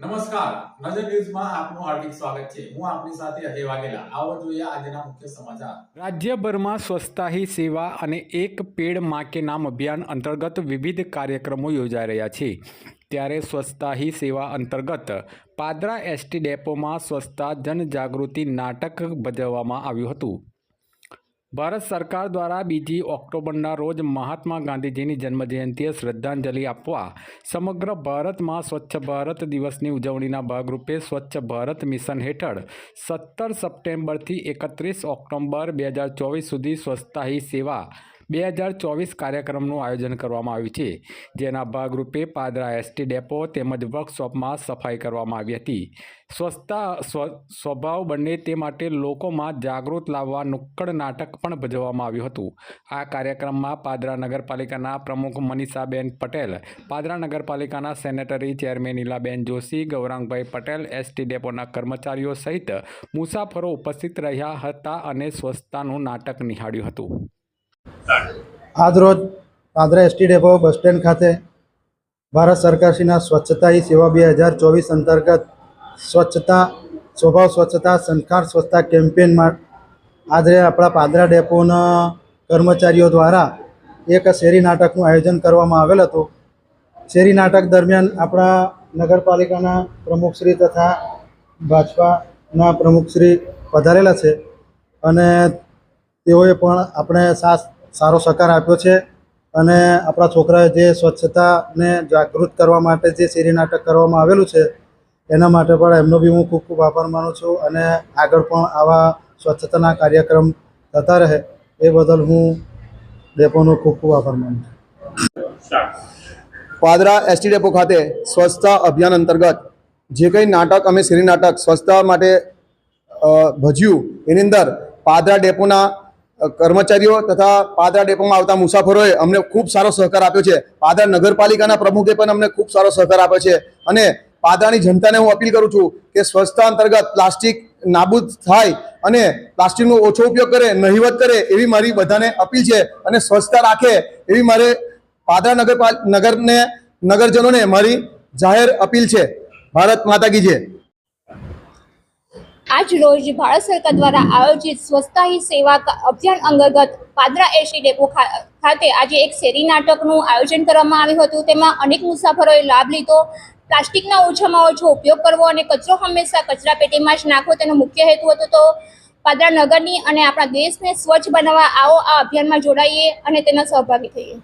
નમસ્કાર. નજર ન્યૂઝમાં આપનું હાર્દિક સ્વાગત છે. હું આપની સાથે અજય વાઘેલા. આવો જોઈએ આજના મુખ્ય સમાચાર. રાજ્યભરમાં સ્વચ્છતાહી સેવા અને એક પેડમાં કે નામ અભિયાન અંતર્ગત વિવિધ કાર્યક્રમો યોજાઈ રહ્યા છે. ત્યારે સ્વચ્છતાહી સેવા અંતર્ગત પાદરા એસટી ડેપોમાં સ્વચ્છતા જનજાગૃતિ નાટક ભજવવામાં આવ્યું હતું. ભારત સરકાર દ્વારા બીજી ઓક્ટોબરના રોજ મહાત્મા ગાંધીજીની જન્મજયંતિએ શ્રદ્ધાંજલિ આપવા સમગ્ર ભારતમાં સ્વચ્છ ભારત દિવસની ઉજવણીના ભાગરૂપે સ્વચ્છ ભારત મિશન હેઠળ સત્તર સપ્ટેમ્બરથી એકત્રીસ ઓક્ટોબર બે હજાર ચોવીસ સુધી સ્વચ્છતા સેવા બે હજાર ચોવીસ કાર્યક્રમનું આયોજન કરવામાં આવ્યું છે, જેના ભાગરૂપે પાદરા એસટી ડેપો તેમજ વર્કશોપમાં સફાઈ કરવામાં આવી હતી. સ્વચ્છતા સ્વભાવ બને તે માટે લોકોમાં જાગૃત લાવવા નુક્કડ નાટક પણ ભજવવામાં આવ્યું હતું. આ કાર્યક્રમમાં પાદરા નગરપાલિકાના પ્રમુખ મનીષાબેન પટેલ, પાદરા નગરપાલિકાના sanitary chairman Nilaben Joshi, Gaurangbhai Patel, ST ડેપોના કર્મચારીઓ સહિત મુસાફરો ઉપસ્થિત રહ્યા હતા અને સ્વચ્છતાનું નાટક નિહાળ્યું હતું. આજરોજ Padra ST depot bus stand ખાતે ભારત સરકારશ્રીના સ્વચ્છતા હી સેવા બે હજાર ચોવીસ અંતર્ગત સ્વચ્છતા, સ્વભાવ સ્વચ્છતા, સંસ્કાર સ્વચ્છતા કેમ્પેનમાં આજે આપણા પાદરા ડેપોના કર્મચારીઓ દ્વારા એક શેરી નાટકનું આયોજન કરવામાં આવેલ હતું. શેરી નાટક દરમિયાન આપણા નગરપાલિકાના પ્રમુખશ્રી તથા ભાજપાના પ્રમુખશ્રી પધારેલા છે. અને તેઓએ પણ આપણે સારો સહકાર આપ્યો છે અને આપણા છોકરાએ જે સ્વચ્છતાને જાગૃત કરવા માટે જે શેરી નાટક કરવામાં આવેલું છે, એના માટે પણ એમનો બી હું ખૂબ ખૂબ આભાર માનું છું અને આગળ પણ આવા સ્વચ્છતાના કાર્યક્રમ થતા રહે એ બદલ હું ડેપોનો ખૂબ ખૂબ આભાર માનું છું. પાદરા એસટી ડેપો ખાતે સ્વચ્છતા અભિયાન અંતર્ગત જે કંઈ નાટક અમે શ્રી નાટક સ્વચ્છતા માટે ભજ્યું, એની અંદર પાદરા ડેપોના કર્મચારીઓ તથા પાદરા ડેપોમાં આવતા મુસાફરોએ અમને ખૂબ સારો સહકાર આપ્યો છે. પાદરા નગરપાલિકાના પ્રમુખે પણ અમને ખૂબ સારો સહકાર આપ્યો છે. અને પાદરાની જનતાને હું અપીલ કરું છું કે સ્વચ્છતા અંતર્ગત પ્લાસ્ટિક નાબૂદ થાય અને પ્લાસ્ટિકનો ઓછો ઉપયોગ કરે, નહિવત કરે એવી મારી બધાને અપીલ છે. અને સ્વચ્છતા રાખે એવી મારે પાદરા નગરપાલ, નગરને, નગરજનોને મારી જાહેર અપીલ છે. ભારત માતા કી આજ રોજ ભારત સરકાર દ્વારા આયોજિત સ્વચ્છતા સેવા અભિયાન અંતર્ગત પાદરા એસી ડેપો ખાતે આજે એક શેરી નાટકનું આયોજન કરવામાં આવ્યું હતું. તેમાં અનેક મુસાફરોએ લાભ લીધો. પ્લાસ્ટિકના ઓછામાં ઓછો ઉપયોગ કરવો અને કચરો હંમેશા કચરા પેટીમાં જ નાખવો તેનો મુખ્ય હેતુ હતો. તો પાદરા નગરની અને આપણા દેશને સ્વચ્છ બનાવવા આવો આ અભિયાનમાં જોડાઈએ અને તેના સહભાગી થઈએ.